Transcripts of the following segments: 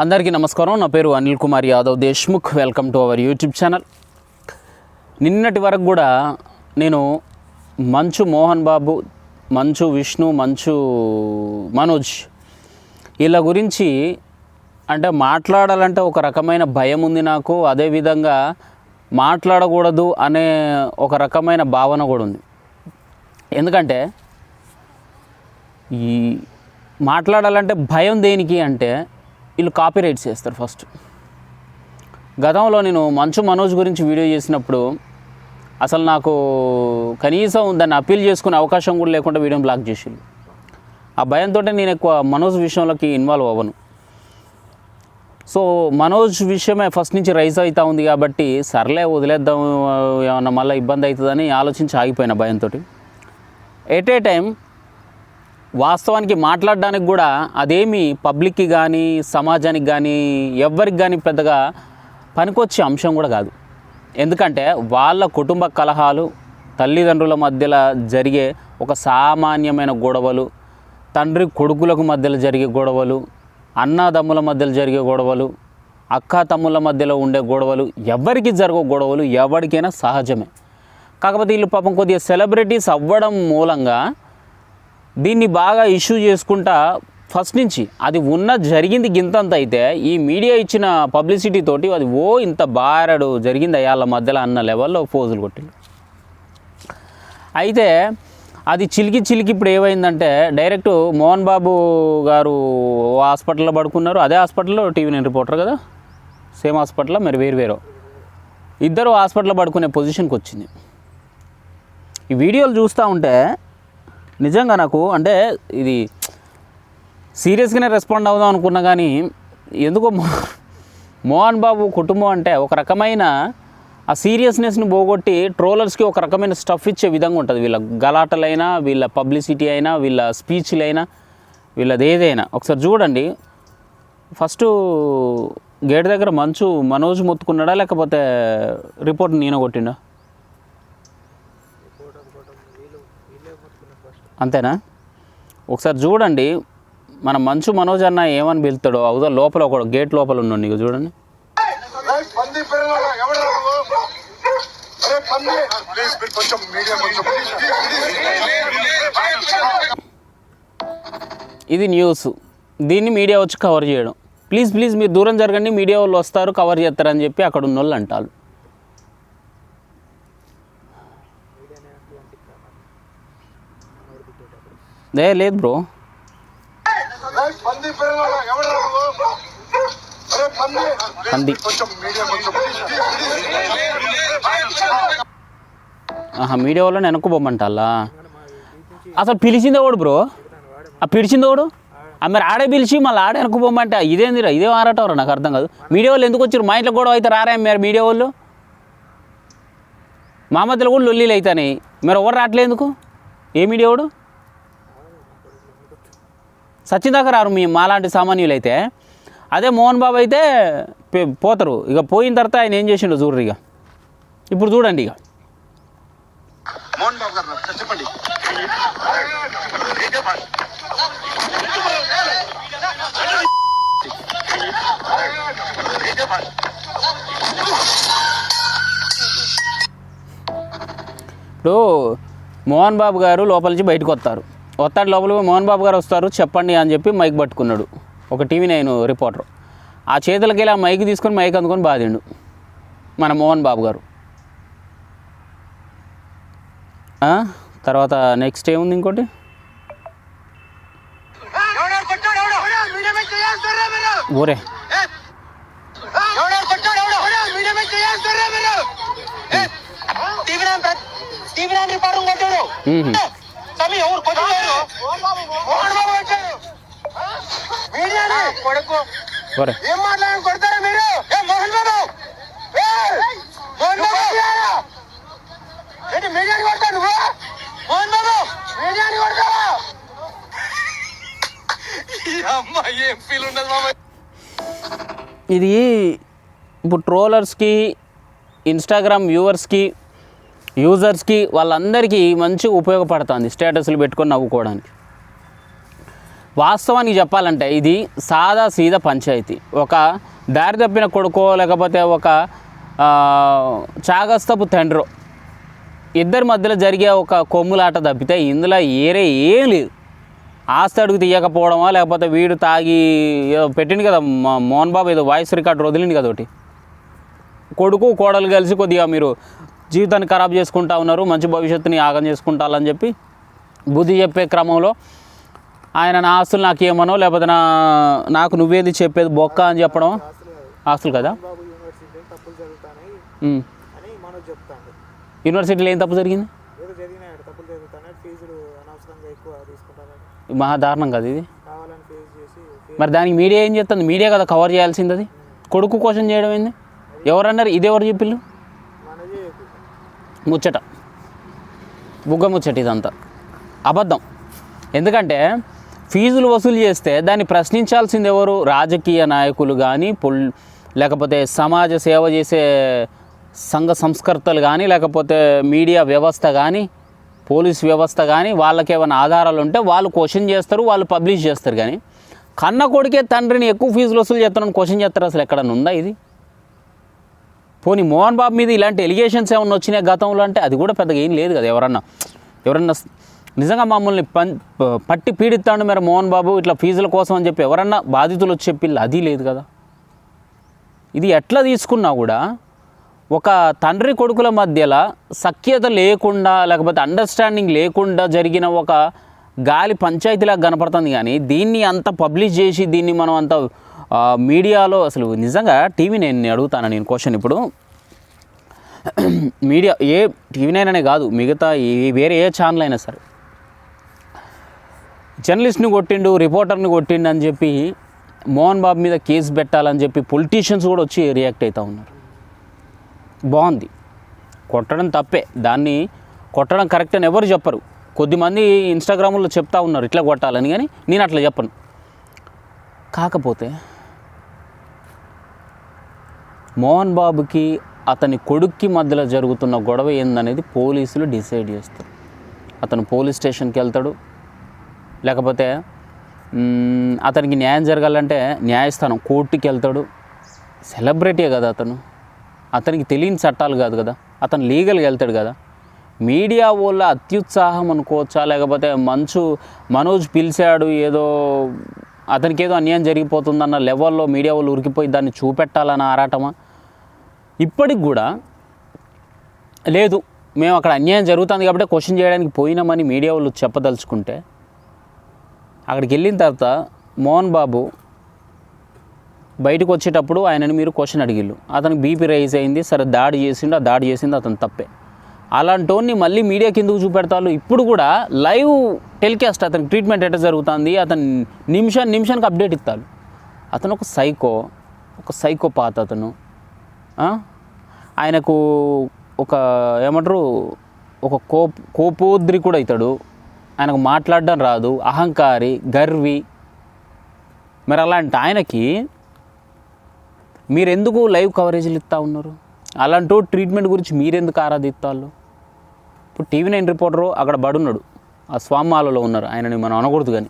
అందరికీ నమస్కారం. నా పేరు Anil Kumar Yadav Deshmukh. Welcome to our YouTube channel. నిన్నటి వరకు కూడా నేను మంచు మోహన్ బాబు మంచు విష్ణు మంచు మనోజ్ వీళ్ళ గురించి అంటే మాట్లాడాలంటే ఒక రకమైన భయం ఉంది నాకు. అదేవిధంగా మాట్లాడకూడదు అనే ఒక రకమైన భావన కూడా ఉంది. ఎందుకంటే ఈ మాట్లాడాలంటే భయం దేనికి అంటే వీళ్ళు కాపీ రైట్స్ చేస్తారు ఫస్ట్ గతంలో నేను మంచు మనోజ్ గురించి వీడియో చేసినప్పుడు అసలు నాకు కనీసం దాన్ని అప్పీల్ చేసుకునే అవకాశం కూడా లేకుండా వీడియోని బ్లాక్ చేసిండు. ఆ భయంతో నేను ఎక్కువ మనోజ్ విషయంలోకి ఇన్వాల్వ్ అవ్వను. సో మనోజ్ విషయమే ఫస్ట్ నుంచి రైజ్ అవుతూ ఉంది కాబట్టి సర్లే వదిలేద్దాం ఏమన్నా మళ్ళీ ఇబ్బంది అవుతుందని ఆలోచించి ఆగిపోయిన భయంతో ఎట్ ఏ టైం వాస్తవానికి మాట్లాడడానికి కూడా అదేమి పబ్లిక్కి కానీ సమాజానికి కానీ ఎవ్వరికి కానీ పెద్దగా పనికొచ్చే అంశం కూడా కాదు. ఎందుకంటే వాళ్ళ కుటుంబ కలహాలు తల్లిదండ్రుల మధ్యలో జరిగే ఒక సామాన్యమైన గొడవలు తండ్రి కొడుకులకు మధ్యలో జరిగే గొడవలు అన్నదమ్ముల మధ్యలో జరిగే గొడవలు అక్క తమ్ముల మధ్యలో ఉండే గొడవలు ఎవరికి జరగవు గొడవలు ఎవరికైనా సహజమే. కాకపోతే వీళ్ళు పాపం కొద్దిగా సెలబ్రిటీస్ అవ్వడం మూలంగా దీన్ని బాగా ఇష్యూ చేసుకుంటా ఫస్ట్ నుంచి అది ఉన్న జరిగింది గింతంత అయితే ఈ మీడియా ఇచ్చిన పబ్లిసిటీ తోటి అది ఓ ఇంత బారడు జరిగింది అయ్యాళ్ళ మధ్యలో అన్న లెవెల్లో పోజులు కొట్టింది అయితే అది చిలికి చిలికి ఇప్పుడు ఏమైందంటే డైరెక్ట్ మోహన్ బాబు గారు ఓ హాస్పిటల్లో పడుకున్నారు. అదే హాస్పిటల్లో టీవీ నేను రిపోర్టర్ కదా? సేమ్ హాస్పిటల్లో మరి వేరు వేరు. ఇద్దరు హాస్పిటల్లో పడుకునే పొజిషన్కి వచ్చింది. ఈ వీడియోలు చూస్తూ ఉంటే నిజంగా నాకు అంటే ఇది సీరియస్గానే రెస్పాండ్ అవుదాం అనుకున్నా కానీ ఎందుకో మో- మోహన్ బాబు కుటుంబం అంటే ఒక రకమైన ఆ సీరియస్నెస్ని పోగొట్టి ట్రోలర్స్కి ఒక రకమైన స్టఫ్ ఇచ్చే విధంగా ఉంటుంది. వీళ్ళ గలాటలైనా వీళ్ళ పబ్లిసిటీ అయినా వీళ్ళ స్పీచ్లైనా వీళ్ళది ఏదైనా. ఒకసారి చూడండి. ఫస్ట్ గేట్ దగ్గర మంచు మనోజ్ మొత్తుకున్నాడా లేకపోతే రిపోర్ట్ నేను కొట్టిండా? అంతేనా? ఒకసారి చూడండి. మన మంచు మనోజ్ అన్న ఏమని పిలుతాడో అవుదా లోపల ఒక గేట్ లోపల ఉన్నాడు నీకు చూడండి. ఇది న్యూస్. దీన్ని మీడియా వచ్చి కవర్ చేయడం. ప్లీజ్ ప్లీజ్ మీరు దూరం జరగండి మీడియా వాళ్ళు వస్తారు కవర్ చేస్తారని చెప్పి అక్కడ ఉన్న వాళ్ళు అంటారు. దే లేదు బ్రో. పంది ఆహా మీడియా వాళ్ళని వెనక్కుపోమంటాలా? అసలు పిలిచింది ఎవడు బ్రో? ఆ పిలిచింది ఎవడు? ఆ మరి ఆడే పిలిచి మళ్ళీ ఆడే వెనక్కుపోమంటే ఇదేందిరా? ఇదే ఆడటవరా నాకు అర్థం కాదు. మీడియా వాళ్ళు ఎందుకు వచ్చారు? మా ఇంట్లో గొడవ అయితే రారా మీరు మీడియా వాళ్ళు? మా మధ్యలో కూడా లొల్లీలు అవుతాయి మీరు ఎవరు రావట్లేదు ఎందుకు? ఏ మీడియా వాడు? సచిన్ దాకా రారు మీ మాలాంటి సామాన్యులు అయితే అదే మోహన్ బాబు అయితే పోతారు. ఇక పోయిన తర్వాత ఆయన ఏం చేసిండో చూడరు ఇక. ఇప్పుడు చూడండి ఇక. మోహన్ బాబు గారు చెప్పండి. ఇప్పుడు మోహన్ బాబు గారు లోపల నుంచి బయటకు వస్తారు. వస్తాడు లోపల మోహన్ బాబు గారు వస్తారు చెప్పండి అని చెప్పి మైక్ పట్టుకున్నాడు. ఒక టీవీ నైన్ రిపోర్టర్. ఆ చేతులకి వెళ్ళి ఆ మైక్ తీసుకొని మైక్ అందుకొని బాధిండు మన మోహన్ బాబు గారు? తర్వాత నెక్స్ట్ ఏముంది ఇంకోటి? ఊరే. టీవీ టీవీ నైన్ రిపోర్టర్ కొట్టాడు మ్మ్. స్వామి ఎవరు కొడుకు. ఊరే ఏం మాట్లాడి కొడతారా మీరు? ఏ మోహన్ బాబు! ఏ, మోహన్ బాబు! ఏంటి మీడియాని కొడతావు నువ్వు? మోహన్ బాబు మీడియాని కొడతావా? ఈ అమ్మాయి ఏం ఫీల్ ఉండదు మామ ఇది ఇప్పుడు ట్రోలర్స్కి ఇన్స్టాగ్రామ్ వ్యూవర్స్కి యూజర్స్కి వాళ్ళందరికీ మంచి ఉపయోగపడుతుంది స్టేటస్లు పెట్టుకొని నవ్వుకోవడానికి. వాస్తవానికి చెప్పాలంటే ఇది సాదా సీదా పంచాయతీ. ఒక దారి తప్పిన కొడుకో లేకపోతే ఒక చాగస్తపు తండ్రో ఇద్దరి మధ్యలో జరిగే ఒక కొమ్ములాట తప్పితే ఇందులో ఏరే ఏం లేదు. ఆస్తి అడుగు తీయకపోవడమా లేకపోతే వీడు తాగి పెట్టింది కదా మా మోహన్ బాబు ఏదో వాయిస్ రికార్డు వదిలింది కదా ఒకటి. కొడుకు కోడలు కలిసి కొద్దిగా మీరు జీవితాన్ని ఖరాబ్ చేసుకుంటా ఉన్నారు మంచి భవిష్యత్తుని యాగం చేసుకుంటారని చెప్పి బుద్ధి చెప్పే క్రమంలో ఆయన నా ఆస్తులు నాకు ఏమనో లేకపోతే నా నాకు నువ్వేది చెప్పేది బొక్క అని చెప్పడం ఆస్తులు కదా? యూనివర్సిటీలో ఏం తప్పు జరిగింది? మహా దారుణం కదా ఇది. మరి దానికి మీడియా ఏం చేస్తుంది మీడియా కదా కవర్ చేయాల్సింది అది. కొడుకు క్వశ్చన్ చేయడం ఏంది? ఎవరన్నారు? ఇది ఎవరు మనోజే ముచ్చట. బుగ్గ ముచ్చట ఇదంతా. అబద్ధం. ఎందుకంటే ఫీజులు వసూలు చేస్తే దాన్ని ప్రశ్నించాల్సింది ఎవరు? రాజకీయ నాయకులు కానీ పొల్ లేకపోతే సమాజ సేవ చేసే సంఘ సంస్కర్తలు కానీ లేకపోతే మీడియా వ్యవస్థ కానీ పోలీస్ వ్యవస్థ కానీ వాళ్ళకి ఏమైనా ఆధారాలు ఉంటే వాళ్ళు క్వశ్చన్ చేస్తారు వాళ్ళు పబ్లిష్ చేస్తారు కానీ కన్న కొడుకే తండ్రిని ఎక్కువ ఫీజులు వసూలు చేస్తారని క్వశ్చన్ చేస్తారు అసలు ఎక్కడన్నా ఉందా ఇది? పోనీ మోహన్ బాబు మీద ఇలాంటి ఎలిగేషన్స్ ఏమన్నా వచ్చినాయి గతంలో అంటే? అది కూడా పెద్దగా ఏం లేదు కదా ఎవరన్నా. ఎవరన్నా నిజంగా మమ్మల్ని పం పట్టి పీడిస్తాడు మరి మోహన్ బాబు ఇట్లా ఫీజుల కోసం అని చెప్పి ఎవరన్నా బాధితులు వచ్చి చెప్పి అది లేదు కదా. ఇది ఎట్లా తీసుకున్నా కూడా ఒక తండ్రి కొడుకుల మధ్యలో సఖ్యత లేకుండా లేకపోతే అండర్స్టాండింగ్ లేకుండా జరిగిన ఒక గాలి పంచాయతీలాగా కనపడుతుంది కానీ దీన్ని అంత పబ్లిష్ చేసి దీన్ని మనం అంత మీడియాలో అసలు నిజంగా టీవీ నేను అడుగుతాను నేను క్వశ్చన్ ఇప్పుడు? మీడియా ఏ టీవీ నైన్ అనే కాదు మిగతా వేరే ఏ ఛానల్ అయినా సరే. జర్నలిస్ట్ని కొట్టిండు రిపోర్టర్ని కొట్టిండు అని చెప్పి మోహన్ బాబు మీద కేసు పెట్టాలని చెప్పి పొలిటీషియన్స్ కూడా వచ్చి రియాక్ట్ అవుతూ ఉన్నారు. బాగుంది. కొట్టడం తప్పే. దాన్ని కొట్టడం కరెక్ట్ అని ఎవరు చెప్పరు. కొద్దిమంది ఇన్స్టాగ్రామ్లో చెప్తా ఉన్నారు ఇట్లా కొట్టాలని కానీ నేను అట్లా చెప్పను. కాకపోతే మోహన్ బాబుకి అతని కొడుక్కి మధ్యలో జరుగుతున్న గొడవ ఏందనేది పోలీసులు డిసైడ్ చేస్తారు. అతను పోలీస్ స్టేషన్కి వెళ్తాడు. లేకపోతే అతనికి న్యాయం జరగాలంటే న్యాయస్థానం కోర్టుకి వెళ్తాడు. సెలబ్రిటీ కదా అతను. అతనికి తెలియని చట్టాలు కాదు కదా. అతను లీగల్గా వెళ్తాడు కదా. మీడియా వాళ్ళ అత్యుత్సాహం అనుకోవచ్చా? లేకపోతే మంచు మనోజ్ పిలిచాడు ఏదో అతనికి ఏదో అన్యాయం జరిగిపోతుందన్న లెవెల్లో మీడియా వాళ్ళు ఉరికిపోయి దాన్ని చూపెట్టాలన్న ఆరాటమా? ఇప్పటికి కూడా లేదు మేము అక్కడ అన్యాయం జరుగుతుంది కాబట్టి క్వశ్చన్ చేయడానికి పోయినామని మీడియా వాళ్ళు చెప్పదలుచుకుంటే అక్కడికి వెళ్ళిన తర్వాత మోహన్ బాబు బయటకు వచ్చేటప్పుడు ఆయనని మీరు క్వశ్చన్ అడిగిళ్ళు. అతనికి బీపీ రైజ్ అయింది సరే దాడి చేసిండు ఆ దాడి చేసింది అతను తప్పే. అలాంటోన్ని మళ్ళీ మీడియా కిందకు చూపెడతారు. ఇప్పుడు కూడా లైవ్ టెలికాస్ట్ అతనికి ట్రీట్మెంట్ ఎట్లా జరుగుతుంది అతను నిమిషం నిమిషానికి అప్డేట్ ఇస్తారు. అతను ఒక సైకో ఒక సైకోపాత్ అతను. ఆయనకు ఒక ఏమంటారు ఒక కోప్ కోపోద్రి కూడా అవుతాడు ఆయనకు మాట్లాడడం రాదు అహంకారి గర్వి. మరి అలాంటి ఆయనకి మీరెందుకు లైవ్ కవరేజీలు ఇస్తూ ఉన్నారు? అలాంటి ట్రీట్మెంట్ గురించి మీరెందుకు ఆరాధిస్తారు? ఇప్పుడు టీవీ నైన్ రిపోర్టరు అక్కడ బడున్నాడు. ఆ స్వామాలలో ఉన్నారు. ఆయనని మనం అనకూడదు కానీ.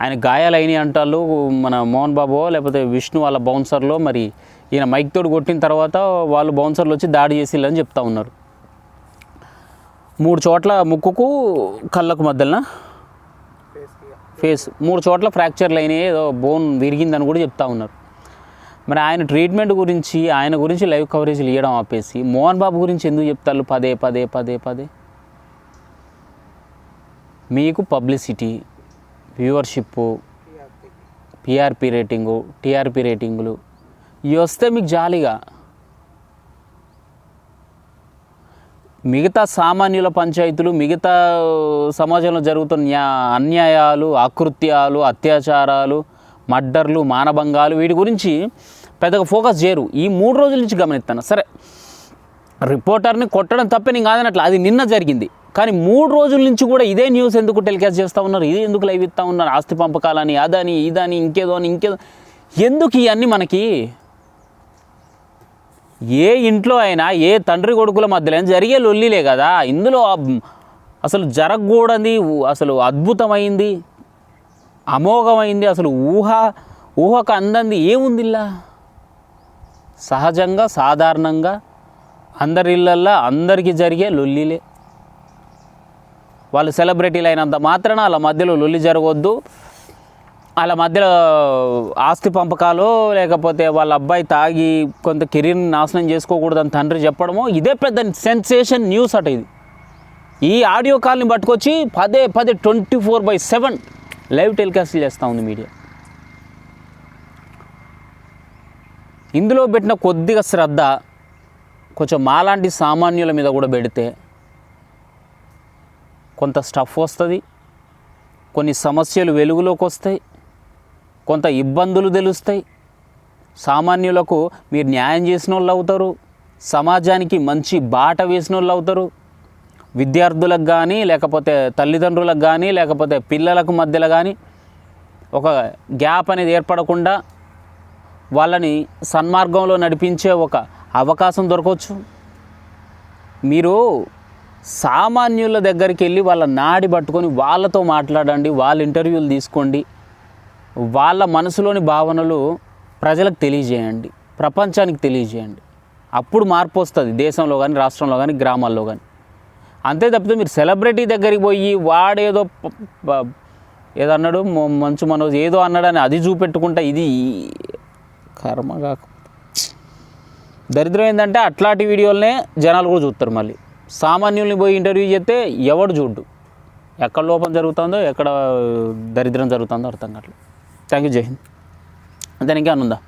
ఆయన గాయాలైనవి అంటారు మన మోహన్ బాబు లేకపోతే విష్ణు వాళ్ళ బౌన్సర్లో మరి ఈయన మైక్ తోడు కొట్టిన తర్వాత వాళ్ళు బౌన్సర్లు వచ్చి దాడి చేసిల్లని చెప్తా ఉన్నారు. మూడు చోట్ల ముక్కుకు కళ్ళకు మధ్యన ఫేస్ మూడు చోట్ల ఫ్రాక్చర్లు అయినాయి ఏదో బోన్ విరిగిందని కూడా చెప్తా ఉన్నారు. మరి ఆయన ట్రీట్మెంట్ గురించి ఆయన గురించి లైవ్ కవరేజీలు ఇవ్వడం ఆపేసి మోహన్ బాబు గురించి ఎందుకు చెప్తారు? పదే పదే పదే పదే. మీకు publicity viewership PRP rating TRP రేటింగులు ఇవి వస్తే మీకు జాలీగా. మిగతా సామాన్యుల పంచాయతీలు మిగతా సమాజంలో జరుగుతున్న అన్యాయాలు అకృత్యాలు అత్యాచారాలు మర్డర్లు మానభంగాలు వీటి గురించి పెద్దగా ఫోకస్ చేయరు. ఈ మూడు రోజుల నుంచి గమనిస్తాను. సరే రిపోర్టర్ని కొట్టడం తప్పే నేను కాదనట్లు అది నిన్న జరిగింది. కానీ మూడు రోజుల నుంచి కూడా ఇదే న్యూస్ ఎందుకు టెలికాస్ట్ చేస్తూ ఉన్నారు? ఇది ఎందుకు లైవ్ ఇస్తూ ఉన్నారు? ఆస్తి పంపకాలని అదని ఇదని ఇంకేదో అని ఇంకేదో. ఎందుకు ఇవన్నీ మనకి? ఏ ఇంట్లో అయినా ఏ తండ్రి కొడుకుల మధ్యలో జరిగే లొల్లిలే కదా. ఇందులో అసలు జరగకూడని అసలు అద్భుతమైంది. అమోఘమైంది అసలు ఊహ ఊహకు అందంది ఏముంది ఇలా సహజంగా సాధారణంగా అందరి ఇళ్ళల్లో అందరికీ జరిగే లొల్లిలే. వాళ్ళు సెలబ్రిటీలు అయినంత మాత్రాన వాళ్ళ మధ్యలో లొల్లి జరగవద్దు వాళ్ళ మధ్యలో ఆస్తి పంపకాలు లేకపోతే వాళ్ళ అబ్బాయి తాగి కొంత కెరీర్ని నాశనం చేసుకోకూడదని తండ్రి చెప్పడమో ఇదే పెద్ద సెన్సేషన్ న్యూస్ అట ఇది. ఈ ఆడియో కాల్ని పట్టుకొచ్చి పదే పదే twenty four by seven live telecast చేస్తూ ఉంది మీడియా. ఇందులో పెట్టిన కొద్దిగా శ్రద్ధ కొంచెం మాలాంటి సామాన్యుల మీద కూడా పెడితే కొంత స్టఫ్ వస్తుంది కొన్ని సమస్యలు వెలుగులోకి వస్తాయి కొంత ఇబ్బందులు తెలుస్తాయి. సామాన్యులకు మీరు న్యాయం చేసిన వాళ్ళు అవుతారు సమాజానికి మంచి బాట వేసిన వాళ్ళు అవుతారు విద్యార్థులకు కానీ లేకపోతే తల్లిదండ్రులకు కానీ లేకపోతే పిల్లలకు మధ్యలో కానీ ఒక గ్యాప్ అనేది ఏర్పడకుండా వాళ్ళని సన్మార్గంలో నడిపించే ఒక అవకాశం దొరకవచ్చు మీరు సామాన్యుల దగ్గరికి వెళ్ళి వాళ్ళ నాడి పట్టుకొని వాళ్ళతో మాట్లాడండి వాళ్ళ ఇంటర్వ్యూలు తీసుకోండి వాళ్ళ మనసులోని భావనలు ప్రజలకు తెలియజేయండి ప్రపంచానికి తెలియజేయండి. అప్పుడు మార్పు వస్తుంది దేశంలో కానీ రాష్ట్రంలో కానీ గ్రామాల్లో కానీ అంతే తప్పితే మీరు సెలబ్రిటీ దగ్గరికి పోయి వాడేదో ఏదో అన్నాడు మంచు మనోజ్ ఏదో అన్నాడని అది చూపెట్టుకుంటా ఇది కర్మ కాక దరిద్రం ఏంటంటే అట్లాంటి వీడియోలనే జనాలు కూడా చూస్తారు మళ్ళీ. సామాన్యుల్ని పోయి ఇంటర్వ్యూ చేస్తే ఎవడు చూడ్డు. ఎక్కడ లోపం జరుగుతుందో ఎక్కడ దరిద్రం జరుగుతుందో అర్థం కావట్లేదు. థ్యాంక్ యూ జై హింద్. దానికి అనుందా